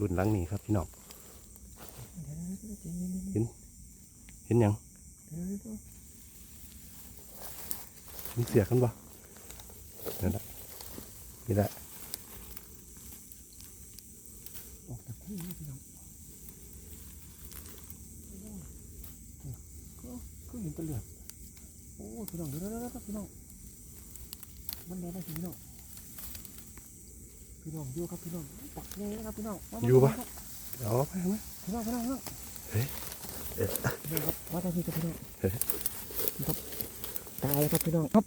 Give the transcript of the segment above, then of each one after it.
รุ่นหลังนี่ครับพี่น้องเห็น เห็นหยังเห็นเสียกันบ่นั่นแหละนี่แหละออกจากที่นี่พี่น้องก็ก็เห็นแตะเลือดโอ้พี่น้องเดี๋ยวเดี๋ยวเดี๋ยวพี่น้องมันแดงได้สิพี่น้อง พี่น้องอยู่ครับพี่น้องปักแน่นะครับพี่น้องมามาอยู่ปะครับเอาไปไหมพี่น้องพี่น้องพี่น้องเอ๊ะนี่ครับมาทางนี้ครับพี่น้องเฮ้ยครับตายครับพี่น้องครับ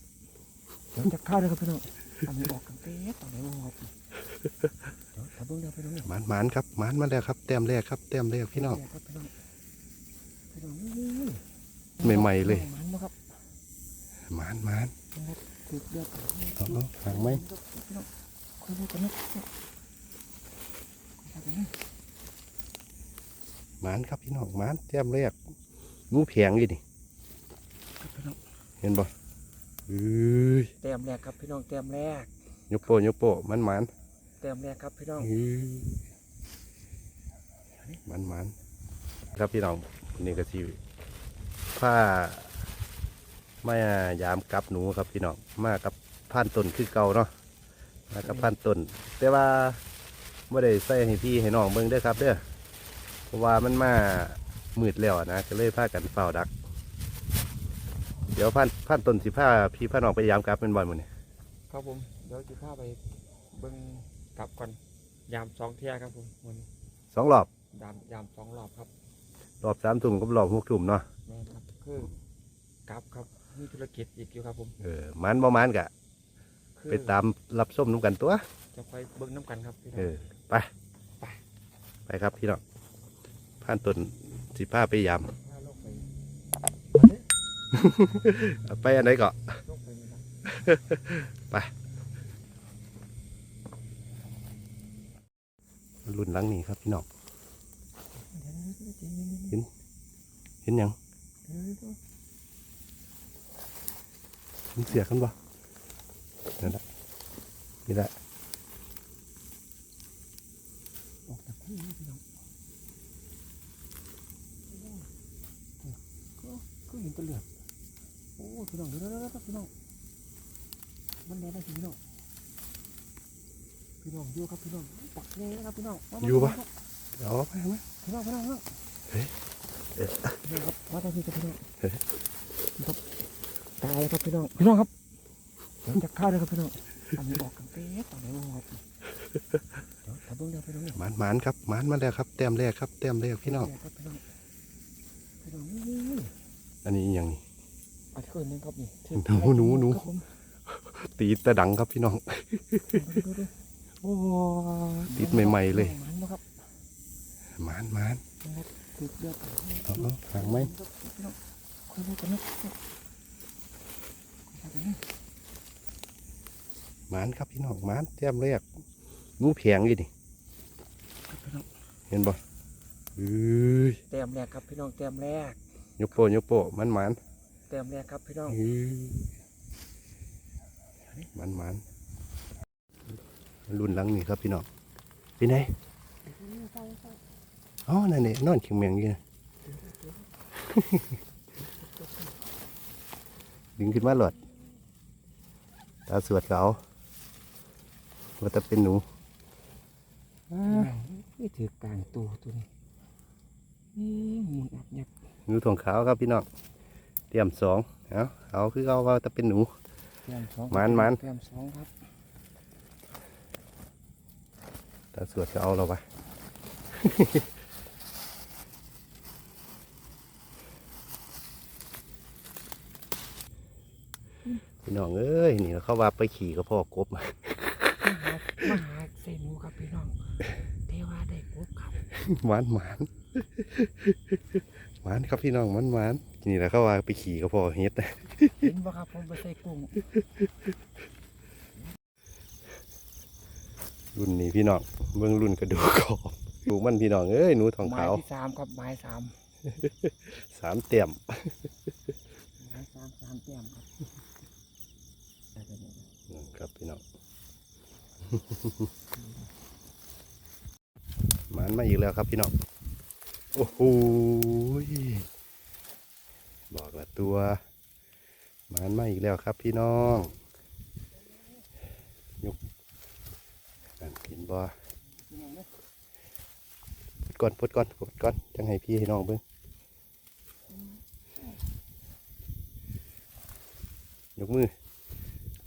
เดี๋ยวจะเข้าเลยครับพี่น้องอันนี้ออกกันเต๊ะตอนไหนวะครับเดี๋ยวถ้าเบิ่งเดี๋ยวพี่น้องเนี่ยหมานหมานครับหมานมาแล้วครับ แต้มแรกครับ แต้มแรกพี่น้องครับพี่น้องพี่น้องใหม่ๆเลยมันบ่ครับหมานหมานนะครับคือเลือดเอาเอาหางไหมพี่น้อง คุยกันนะคุยกันนะหมานครับพี่น้องหมานแต้มแรกงูแผงอยู่นี่ครับพี่น้องเห็นบ่เอ้ยเต็มแรกครับพี่น้องเต็มแรกยกโปยกโปมันหมานเต็มแรกครับพี่น้องเอ้ยหมานหมานครับพี่น้องนี่ก็สิผ้ามายามกับหนูครับพี่น้องมากับพันต้นคือเก่าเนาะ มากับพันต้นแต่ว่าไม่ได้ใส่ให้พี่ให้น้องเบิ่งเด้อครับเด้อเพราะว่ามันมามืดแล้วนะก็เลยพากันเฝ้าดัก เดี๋ยวพันพันต้นสิผ้าพี่พาน้องไปยามกับเป็นบ่อยมื้อนี้ครับผมเดี๋ยวจะพาไปเบิ่งกลับก่อนยามสองเที่ยครับผมมันสองรอบยามยามสองรอบครับรอบสามทุ่มกับรอบหกทุ่มเนาะแม่นครับคือกลับครับมีธุรกิจอีกอยู่ครับผมเออมันบ่มันกะคือ ไปตามรับส้มน้ำกันตัว จะไปเบิ่งน้ำกันครับพี่น้เอองอไปไปไปครับพี่น้องผ่านต้นสิผ้าไปยามพาลงไปเอาไปอันไหนก็ลงไปนี่นะรุ่นหลังนี่ครับพี่น้องเดี๋ยวเห็นหยังเดี๋ยวเดี๋ยวเห็นเสียกันบ่ นั่นแหละนี่แหละออกจากที่นี่พี่น้องก็ก็เห็นแตะเหลือดโอ้พี่น้องเดี๋ยวเดี๋ยวเดี๋ยวพี่น้องมันแดงได้พี่น้องพี่น้องอยู่ครับพี่น้องปักแน่นะครับพี่น้องอยู่ปะครับเอาไปไหมพี่น้องพี่น้องพี่น้องเฮ้ยเอ๊ะพี่น้องครับมาทางนี้ครับพี่น้องครับตายครับพี่น้องพี่น้องครับ เดี๋ยวจะเข้าเลยครับพี่น้องอันนี้ออกกันเต๊ะตอนไหนวะครับเดี๋ยวถ้าเบิ่งเดี๋ยวพี่น้องเนี่ยหมานหมานครับหมานมาแล้วครับแต้มแรกครับแต้มแรกพี่น้องครับพี่น้องพี่น้องนี่อันนี้อหย่างนี้อัดเกินนะครับนี่หนูหนูหนูครับผมตีตะดังครับพี่น้องดูดูดูโอ้ติดใหม่ๆเลยมันนะครับหมานหมานนะครับคือเลือดเอาเอาหางไหม หมานครับพี่น้องหมานแต้มแรกงูแผงอยู่นี่ครับพี่น้องเห็นบ่เอ้ยเต็มแรกครับพี่น้องเต็มแรกยกโปยกโปมันหมานเต็มแรกครับพี่น้องเอ้ยมันมันรุ่นหลังนี่ครับพี่น้องเป็นไงอ๋อนั่นนี่นอนเขียงเมียงอยู่นะดึงขึ้นมาหลอดตาสวดเขา ว่าจะเป็นหนูนี่ถือกลางตัวตัวนี้นี่หมุนอับยับหนูทองขาวครับพี่น้องเตรียมสองเอาเอาคือเขาว่าจะเป็นหนูแต้มสองมันมันแต้มสองครับตาสวดก็เอาเราไปพี่น้องเอ้ยนี่เขาว่าไปขี่กับพ่อกบมาหามาหาใส่หนูครับพี่น้องเทวาได้กบครับหวานหวานหวานครับพี่น้องหวานหวานนี่แหละเขาว่าไปขี่กับพ่อเฮ็ดเห็นบ่ครับผมไปใส่กุ้งรุ่นนี้พี่น้องเบิ่งรุ่นกระดูกกรอบดูมันพี่น้องเอ้ยหนูทองไม้ขาวที่สามครับไม้สามสามเต็มไม้สามสามแต้มครับได้ไปเนี่ยครับพี่น้อง หมานมันมาอีกแล้วครับพี่น้อง โอ้โห บอกละตัวหมันมาอีกแล้วครับพี่น้องยกนั่นเห็นบ่ปดก่อนปดก่อนปดก่อนจังให้พี่ให้น้องเบิ่งยกมือ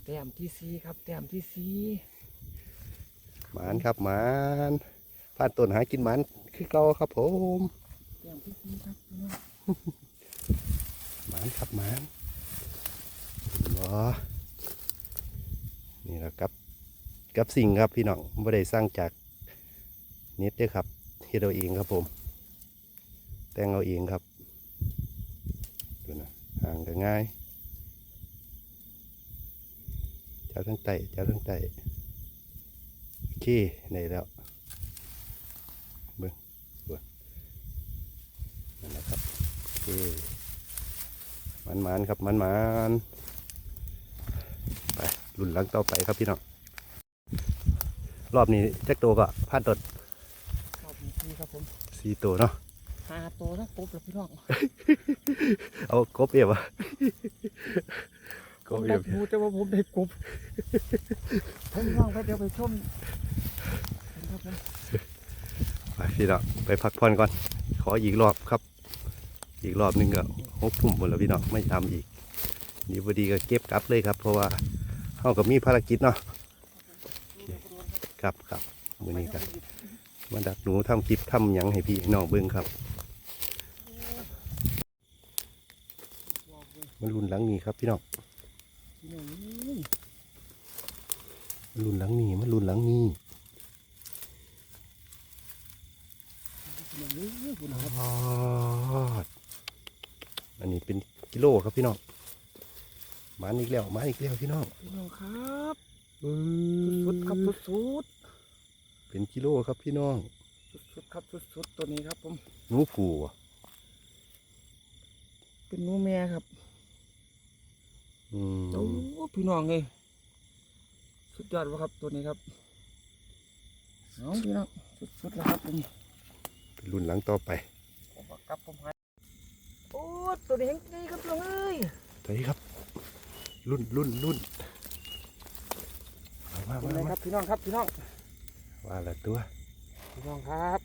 แต้มที่สีครับแต้มที่สี หมานครับหมานผ่านต้นหากินหมานคือเก่าครับผมแต้มที่สี่ครับพี่น้องหมานครับหมานเห็นบ่นี่แหละครับกับสิ่งครับพี่น้องไม่ได้สร้างจากเน็ตเด้อครับเฮ็ดเอาเองครับผม แต่งเอาเองครับดูนะห่างก็ง่ายเจ้าทั้งไตเจ้าทั้งไตโอเค ได้แล้วเบิ้งเบิ้งนั่นแหละครับโอเคมันมันๆครับมันมันๆไปรุ่นหลังต่อไปครับพี่น้องรอบนี้แจ็คโตวก็พลาดตดรอบที่สี่ครับผมสี่ตัวเนาะหาตัวแล้วปุ๊บแล้วพี่น้อง เอากบเอวอะ กผมบเอได้วหมูแต่ว่าผมได้กบผมว่างไปเดี๋ยวไปชมครับผมไปพี่น้องไปพักผ่อนก่อน ขออีกรอบครับ อีกรอบหนึงก็หกทุ่มหมดแล้วพี่น้องไม่ทำอีกนี่พอดีก็เก็บกลับเลยครับ เพราะว่าเขาก็มีภารกิจเนาะครับครับมือนี้ครับมาดักหนูทำคลิปทำหยังให้พี่ให้น้องเบิ้งครับ มันรุนหลังนี้ครับพี่น้องพี่น้องนี่มัน รุนหลังนี้มันรุนหลังนี้พี่น้องนี่พี่น้องครับอ๋ออันนี้เป็นกิโลครับพี่น้องมาอีกแล้วมาอีกแล้วพี่น้องพี่น้องครับเอ้สุดๆครับยสุดเป็นกิโลครับพี่น้องๆสุดๆครับสุดๆตัวนี้ครับผมหนูผูอะเป็นหนูแม่ครับอืม โอ้พี่น้องเลยสุดยอดวะครับตัวนี้ครับเอาพี่น้องสุดๆแล้วครับผมเป็นรุ่นหลังต่อไปผมว่ากลับผมหายโอ้ตัวนี้ยังดีครับพี่น้องเอ้ยเฮ้ยครับรุ่นรุ่นรุ่นมามาเป็นมาไงมาครับพี่น้องครับพี่น้องว่าละตัวพี่น้องครับ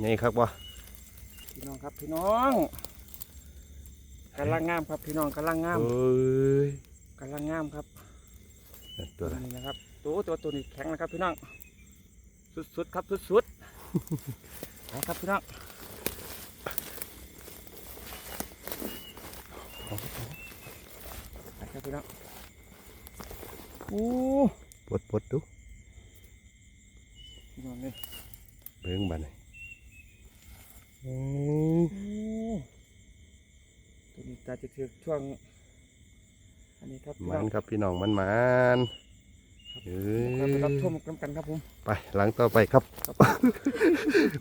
ไงครับวะพี่น้องครับพี่น้อง กำลังงามครับพี่น้องกำลังงามเอ้ยกำลังงามครับนั่นตัวละนี่นะครับ ตัวตัวตัวนี้แข็งนะครับพี่น้อง สุดๆครับสุดๆเอาครับพี่น้องไปครับพี่น้องโอ้ปวดปวดดูพี่น้องเลยเบิ่งบัดนอืมโอ้ ตัวนี้ตาจะถือช่วง อันนี้ครับพี่มัน้อนงครับพี่น้องมันมันเอ้ครับไปรับยชมกันกันครับผมไปหลังต่อไปครับครับ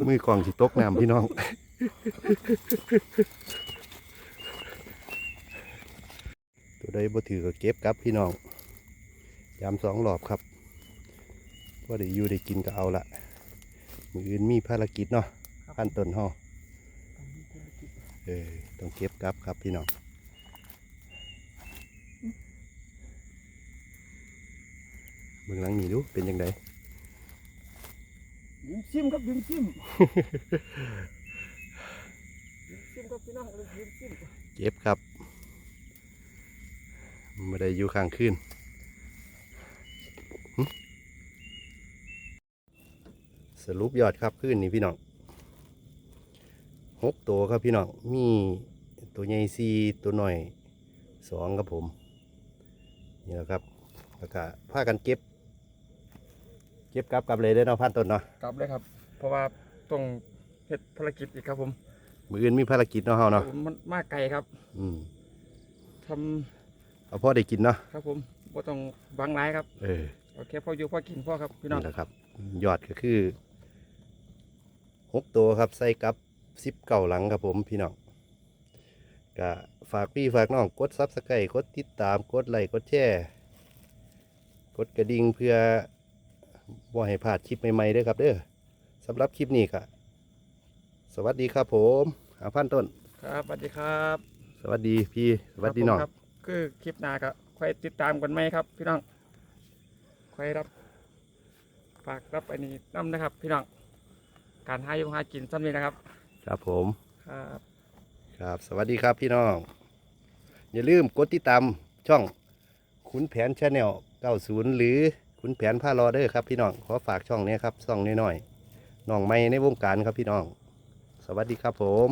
มือกล่องสิตกน้ำพี่น้อง ตัวใดบ่ถือก็เก็บครับพี่น้องยามสองรอบครับว่าได้อยู่ได้กินก็เอาละมืออื่นมีภารกิจเนาะพันต้นห่อ เออต้องเก็บกลับครับพี่น้องเบื้องหลังนี่ดูเป็นยังไงยิงซิมครับยิงซิมยิงซิมครับพี่น้องยิงซิมเก็บครับไม่ได้อยู่ข้างขึ้นหึสรุปยอดครับขึ้นนี่พี่น้อง หกตัวครับพี่น้องมีตัวใหญ่สี่ตัวหน่อยสองครับผมนี่แหละครับแล้วก็พากันเก็บ เก็บกลับกลับเลยได้อเนาะพันต้นเนาะกลับเลยครับ เพราะว่าต้องเฮ็ดภารกิจอีกครับผมมืออื่นมีภารกิจเนาะเฮาเนาะมันมาไกลครับอืมทำเอาพ่อได้กินเนาะครับผมบ่ต้องหวังหลายครับเออโอเคพออยู่พอกินพอครับพี่น้อง นี่แหละครับ ยอดก็คือหกตัวครับใส่กับ สิบเก่าหลังครับผมพี่น้องก็ฝากพี่ฝากน้องกดซับสไครต์กดติดตามกดไลค์กดแชร์กดกระดิ่งเพื่อว่าให้พลาดคลิปใหม่ๆเด้อครับเด้อสำหรับคลิปนี้ก็สวัสดีครับผมอาพันต้น ครับสวัสดีครับ สวัสดีพี่สวัสดีน้องครับ คือคลิปหน้าก็ค่อยติดตามกันไหมครับพี่น้องค่อยรับฝากรับอันนี้น้ำนะครับ พี่น้องการหาอยู่หากินซ้ำนี้นะครับ ครับผมครับครับ สวัสดีครับพี่น้อง อย่าลืมกดติดตามช่องขุนแผนชาแนล90 หรือขุนแผนผ้ารอเดอร์ครับพี่น้อง ขอฝากช่องนี้ครับช่องน้อยๆน้องไม่ในวงการครับพี่น้อง สวัสดีครับผม